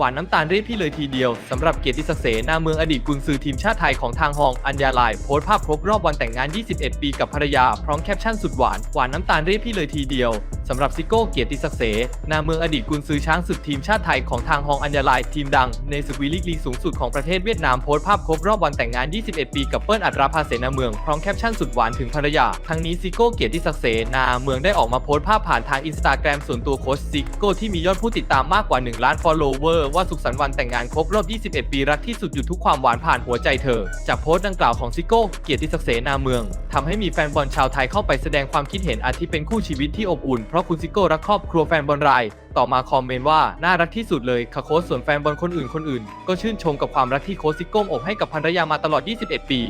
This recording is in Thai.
หวานน้ำตาลเรียกพี่เลยทีเดียวสำหรับเกียรติศักดิ์เสนาเมืองอดีตกุนซือทีมชาติไทยของทางฮองอัญญาลายโพสต์ภาพครบรอบวันแต่งงาน 21 ปีกับภรรยา พร้อมแคปชั่นสุดหวาน หวานน้ำตาลเรียกพี่เลยทีเดียว สำหรับซิโก้เกียรติศักดิ์เสนาเมืองอดีตกุนซือช้างศึกทีมชาติไทยของทางฮองอัญญาลายทีมดัง ในศึกวีลีกลีสูงสุดของประเทศเวียดนามโพสต์ภาพครบรอบวันแต่งงาน 21 ปีกับเปิ้ลอัตราภาเสนาเมืองพร้อมแคปชั่นสุดหวานถึงภรรยา ทั้งนี้ซิโก้เกียรติศักดิ์เสนาเมืองได้ออกมาโพสต์ภาพผ่านทางอินสตาแกรมส่วนตัวโค้ชซิโก้ที่มียอดผู้ติดตามมากกว่า 1 ล้าน follower ว่าสุขสันต์วันแต่งงานครบรอบ 21 ปีรักที่สุดหยุดทุกความหวานผ่านหัวใจเธอ จากโพสต์ดังกล่าวของซิโก้เกียรติศักดิ์เสนาเมืองทำให้มีแฟนบอลชาวไทยเข้าไปแสดงความคิดเห็นอาทิเป็นคู่ชีวิตที่อบอุ่นราะคุณซิโก้รักครอบครัวแฟนบอลราย ต่อมาคอมเมนต์ว่า น่ารักที่สุดเลยค่ะโค้ชส่วนแฟนบอลคนอื่นคนอื่น ก็ชื่นชมกับความรักที่โค้ชซิโก้อบให้กับภรรยามาตลอด 21 ปี